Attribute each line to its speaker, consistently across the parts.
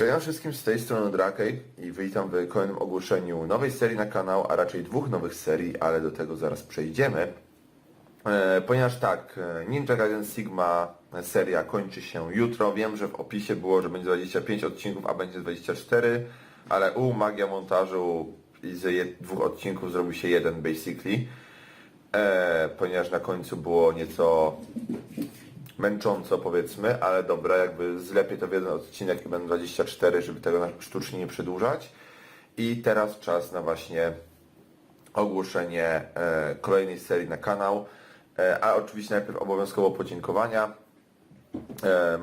Speaker 1: Cześć wszystkim z tej strony Drakej i witam w kolejnym ogłoszeniu nowej serii na kanał, a raczej dwóch nowych serii, ale do tego zaraz przejdziemy. E, ponieważ tak, e, Ninja Gaiden Sigma seria kończy się jutro. Wiem, że w opisie było, że będzie 25 odcinków, a będzie 24, ale u magia montażu z dwóch odcinków zrobił się jeden basically. E, ponieważ na końcu było nieco męcząco powiedzmy, ale dobra, jakby zlepiej to w jeden odcinek i będą 24, żeby tego sztucznie nie przedłużać. I teraz czas na właśnie ogłoszenie e, kolejnej serii na kanał. E, a oczywiście najpierw obowiązkowo podziękowania. E,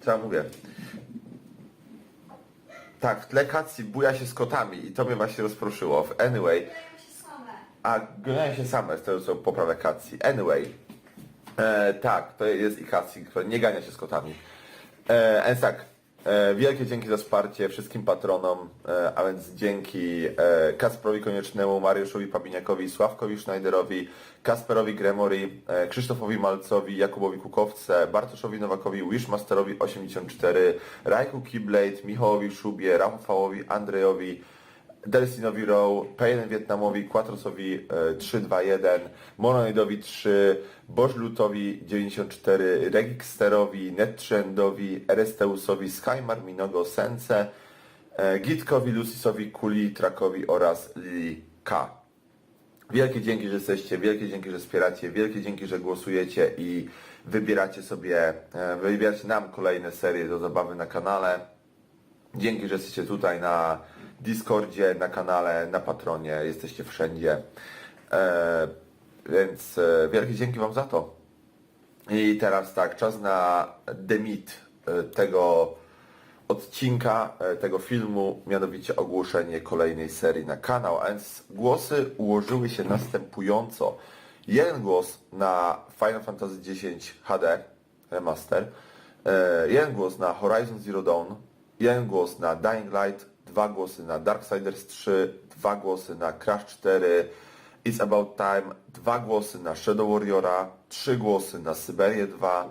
Speaker 1: co ja mówię? Tak, w tle Katsi buja się z kotami i to mnie właśnie rozproszyło. Anyway,
Speaker 2: Wydają się same.
Speaker 1: a goniają się same, z tego co poprawę Katsi. Anyway, e, tak, to jest i Katsi, która nie gania się z kotami. E, więc tak, e, wielkie dzięki za wsparcie wszystkim patronom, e, a więc dzięki e, Kasprowi Koniecznemu, Mariuszowi Pabiniakowi, Sławkowi Schneiderowi, Kasperowi Gremory, e, Krzysztofowi Malcowi, Jakubowi Kukowce, Bartoszowi Nowakowi, Wishmasterowi 84, Rajku Keyblade, Michałowi Szubie, Rafałowi Andrejowi, Delsinowi Row, Payne Wietnamowi, Quatrosowi e, 321, Monoidowi 3, Bożlutowi 94, Regixterowi, Nettrendowi, Eresteusowi, Skymar Minogo Sense, e, Gitkowi, Lucisowi, Kuli, Trakowi oraz Lili K. Wielkie dzięki, że jesteście, wielkie dzięki, że wspieracie, wielkie dzięki, że głosujecie i wybieracie sobie, e, wybieracie nam kolejne serie do zabawy na kanale. Dzięki, że jesteście tutaj na Discordzie, na kanale, na Patronie, jesteście wszędzie. E, więc e, wielkie dzięki Wam za to. I teraz tak, czas na demit e, tego odcinka, e, tego filmu, mianowicie ogłoszenie kolejnej serii na kanał. A więc głosy ułożyły się następująco. Jeden głos na Final Fantasy X HD Remaster, e, jeden głos na Horizon Zero Dawn, jeden głos na Dying Light, dwa głosy na Darksiders 3, dwa głosy na Crash 4, It's About Time, dwa głosy na Shadow Warriora, trzy głosy na Syberię 2,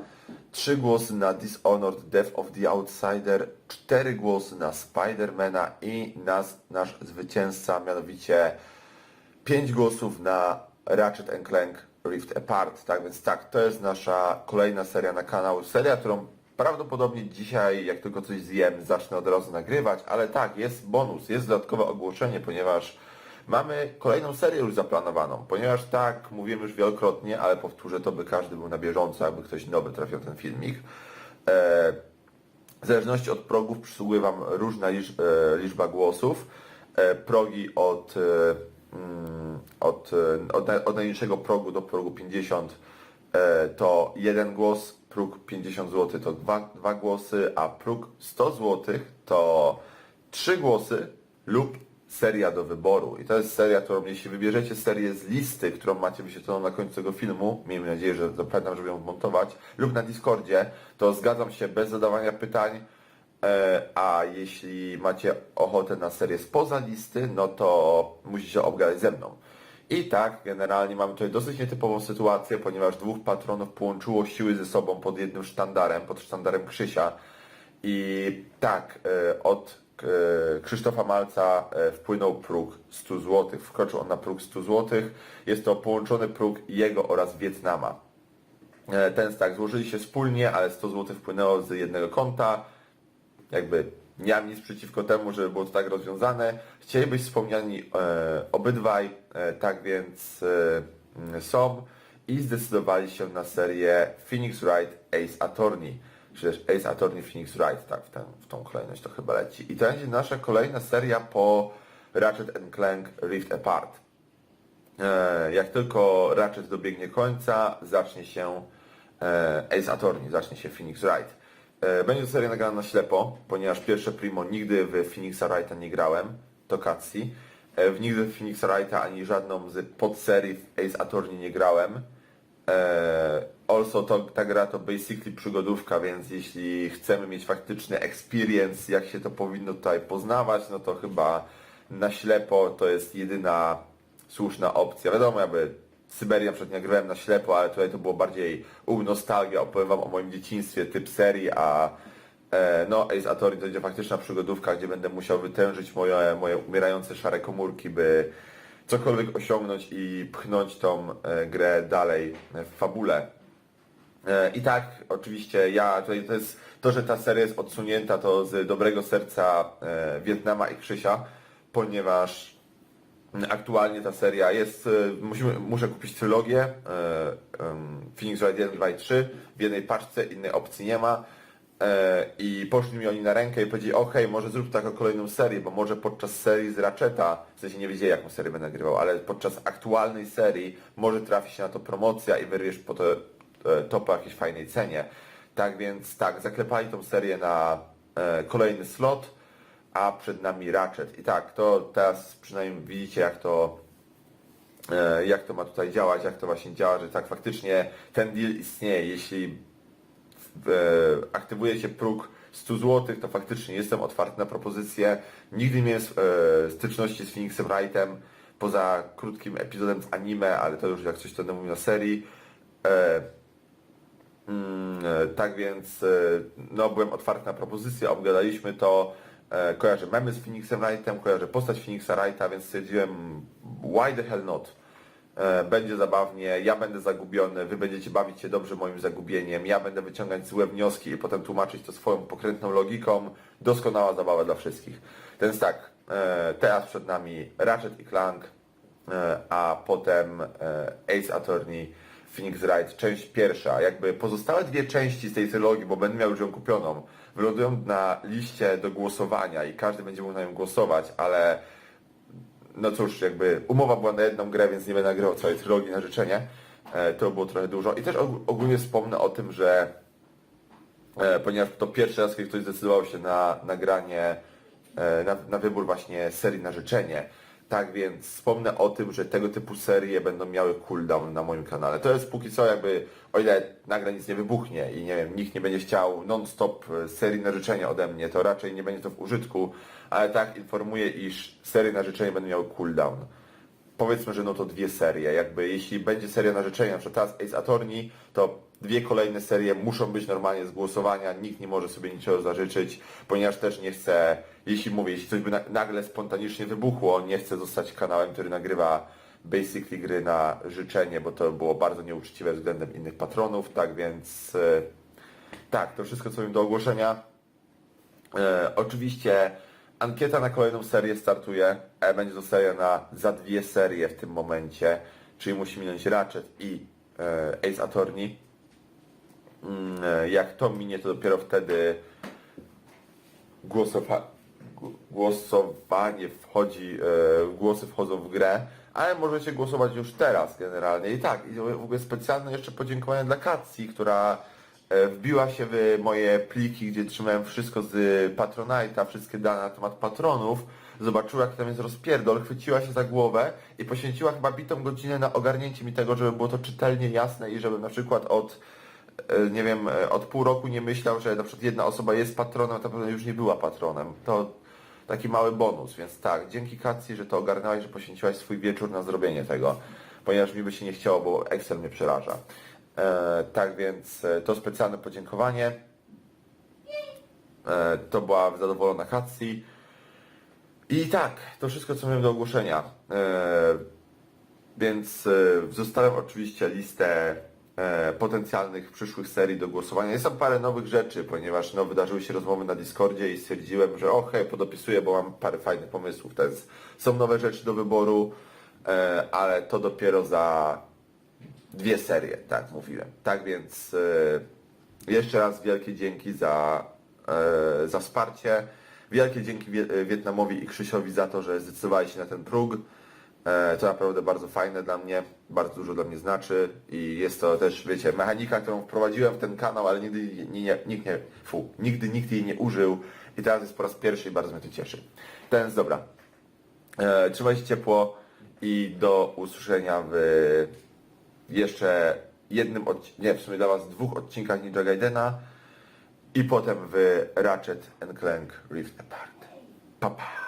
Speaker 1: trzy głosy na Dishonored Death of the Outsider, cztery głosy na Spidermana i nas, nasz zwycięzca, mianowicie pięć głosów na Ratchet Clank Rift Apart. Tak więc tak, to jest nasza kolejna seria na kanał. Seria, którą prawdopodobnie dzisiaj, jak tylko coś zjem, zacznę od razu nagrywać, ale tak, jest bonus, jest dodatkowe ogłoszenie, ponieważ mamy kolejną serię już zaplanowaną. Ponieważ tak, mówiłem już wielokrotnie, ale powtórzę to, by każdy był na bieżąco, jakby ktoś nowy trafił ten filmik. E, w zależności od progów przysługuje Wam różna e, liczba głosów. E, progi od, mm, od, od, naj- od najniższego progu do progu 50 e, to jeden głos, próg 50 zł to dwa, dwa głosy, a próg 100 zł to trzy głosy lub seria do wyboru. I to jest seria, którą jeśli wybierzecie serię z listy, którą macie wyświetloną na końcu tego filmu, miejmy nadzieję, że zapewniam, żeby ją montować, lub na Discordzie, to zgadzam się bez zadawania pytań, e, a jeśli macie ochotę na serię spoza listy, no to musicie obgadać ze mną. I tak, generalnie mamy tutaj dosyć nietypową sytuację, ponieważ dwóch patronów połączyło siły ze sobą pod jednym sztandarem, pod sztandarem Krzysia. I tak, e, od e, Krzysztofa Malca e, wpłynął próg 100 zł. Wkroczył on na próg 100 zł. Jest to połączony próg jego oraz Wietnama. Ten tak, złożyli się wspólnie, ale 100 zł wpłynęło z jednego konta. Jakby nie mam nic przeciwko temu, żeby było to tak rozwiązane. Chcieli być wspomniani e, obydwaj, e, tak więc e, są i zdecydowali się na serię Phoenix Wright Ace Attorney. Czy też Ace Attorney Phoenix Wright, tak, w, ten, w tą kolejność to chyba leci. I to będzie nasza kolejna seria po Ratchet Clank Rift Apart. E, jak tylko Ratchet dobiegnie końca, zacznie się e, Ace Attorney, zacznie się Phoenix Wright. E, Będzie to seria nagrana na ślepo, ponieważ pierwsze Primo nigdy w Phoenixa Wrighta nie grałem, to Katsi. E, W nigdy w Phoenixa Wrighta ani żadną z podserii w Ace Attorney nie grałem. E, also to, ta gra to basically przygodówka, więc jeśli chcemy mieć faktyczny experience, jak się to powinno tutaj poznawać, no to chyba na ślepo to jest jedyna słuszna opcja. Wiadomo, jakby Syberia na przykład nie na ślepo, ale tutaj to było bardziej u nostalgia, opowiem wam o moim dzieciństwie, typ serii, a E, no, Ace Attorney to będzie faktyczna przygodówka, gdzie będę musiał wytężyć moje, moje umierające szare komórki, by cokolwiek osiągnąć i pchnąć tą e, grę dalej w fabule. E, I tak, oczywiście, ja tutaj to jest to, że ta seria jest odsunięta, to z dobrego serca e, Wietnama i Krzysia, ponieważ aktualnie ta seria jest, e, musimy, muszę kupić trylogię em, Phoenix Wright 1, 2 i 3 w jednej paczce, innej opcji nie ma. E, I poszli mi oni na rękę i powiedzieli, okej, może zrób taką kolejną serię, bo może podczas serii z Ratcheta, w sensie nie wiedzieli jaką serię będę nagrywał, ale podczas aktualnej serii może trafi się na to promocja i wyrwiesz po to, e, to po jakiejś fajnej cenie. Tak więc tak, zaklepali tą serię na e, kolejny slot, a przed nami Ratchet. I tak, to teraz przynajmniej widzicie jak to e, jak to ma tutaj działać, jak to właśnie działa, że tak faktycznie ten deal istnieje. Jeśli e, aktywuje się próg 100 zł, to faktycznie jestem otwarty na propozycje. Nigdy nie miałem e, styczności z Phoenixem Wrightem, poza krótkim epizodem z anime, ale to już jak coś to na serii. Mm, tak więc no, byłem otwarty na propozycje, obgadaliśmy to. E, kojarzę memy z Phoenixem Wrightem, kojarzę postać Phoenixa Wrighta, więc stwierdziłem why the hell not. E, Będzie zabawnie, ja będę zagubiony, wy będziecie bawić się dobrze moim zagubieniem, ja będę wyciągać złe wnioski i potem tłumaczyć to swoją pokrętną logiką. Doskonała zabawa dla wszystkich. Więc tak, e, teraz przed nami Ratchet i Clank, a potem Ace Attorney, Phoenix Wright, część pierwsza. Jakby pozostałe dwie części z tej trylogii, bo będę miał już ją kupioną, wylądują na liście do głosowania i każdy będzie mógł na nią głosować, ale no cóż, jakby umowa była na jedną grę, więc nie będę nagrywał całej trylogii na życzenie. E, to było trochę dużo. I też og- ogólnie wspomnę o tym, że e, ponieważ to pierwszy raz, kiedy ktoś zdecydował się na nagranie, e, na, na wybór właśnie serii na życzenie. Tak więc wspomnę o tym, że tego typu serie będą miały cooldown na moim kanale. To jest póki co jakby, o ile nagle nic nie wybuchnie i nie wiem, nikt nie będzie chciał non-stop e, serii na życzenie ode mnie, to raczej nie będzie to w użytku, ale tak informuję, iż serie na życzenie będą miały cooldown powiedzmy, że no to dwie serie. Jakby jeśli będzie seria na życzenie, na przykład Ace Attorney, to dwie kolejne serie muszą być normalnie z głosowania, nikt nie może sobie niczego zażyczyć, ponieważ też nie chcę, jeśli mówię, jeśli coś by na, nagle spontanicznie wybuchło, nie chcę zostać kanałem, który nagrywa basically gry na życzenie, bo to było bardzo nieuczciwe względem innych patronów, tak więc e, tak, to wszystko co mam do ogłoszenia. E, oczywiście ankieta na kolejną serię startuje. Będzie to seria na za dwie serie w tym momencie, czyli musi minąć Ratchet i e, Ace Attorney. Mm, e, jak to minie, to dopiero wtedy głosowa gł- głosowanie wchodzi, e, głosy wchodzą w grę, ale możecie głosować już teraz generalnie. I tak, i w ogóle specjalne jeszcze podziękowanie dla Katsi, która wbiła się w moje pliki, gdzie trzymałem wszystko z Patronite'a, wszystkie dane na temat patronów, zobaczyła jak tam jest rozpierdol, chwyciła się za głowę i poświęciła chyba bitą godzinę na ogarnięcie mi tego, żeby było to czytelnie jasne i żeby na przykład od e, nie wiem, e, od pół roku nie myślał, że na przykład jedna osoba jest patronem, a ta pewno już nie była patronem. To taki mały bonus, więc tak, dzięki Kacji, że to ogarnęłaś, że poświęciłaś swój wieczór na zrobienie tego, ponieważ mi by się nie chciało, bo Excel mnie przeraża. E, tak więc e, to specjalne podziękowanie. E, to była zadowolona Kacji. I tak, to wszystko co miałem do ogłoszenia. Więc zostawiam oczywiście listę potencjalnych przyszłych serii do głosowania. Jest tam parę nowych rzeczy, ponieważ no, wydarzyły się rozmowy na Discordzie i stwierdziłem, że okej, podopisuję, bo mam parę fajnych pomysłów. Jest, są nowe rzeczy do wyboru, ale to dopiero za dwie serie, tak mówiłem. Tak więc e, jeszcze raz wielkie dzięki za, e, za wsparcie. Wielkie dzięki Wie- Wietnamowi i Krzysiowi za to, że zdecydowali się na ten próg. E, To naprawdę bardzo fajne dla mnie, bardzo dużo dla mnie znaczy i jest to też, wiecie, mechanika, którą wprowadziłem w ten kanał, ale nigdy nie, nie, nikt nie, fu, nigdy nikt jej nie użył i teraz jest po raz pierwszy i bardzo mnie to cieszy. Jest dobra. Trzymajcie ciepło i do usłyszenia w jeszcze jednym odcinku, nie, w sumie dla Was dwóch odcinkach Ninja Gaidena i potem w Ratchet and Clank Rift Apart. Pa, pa.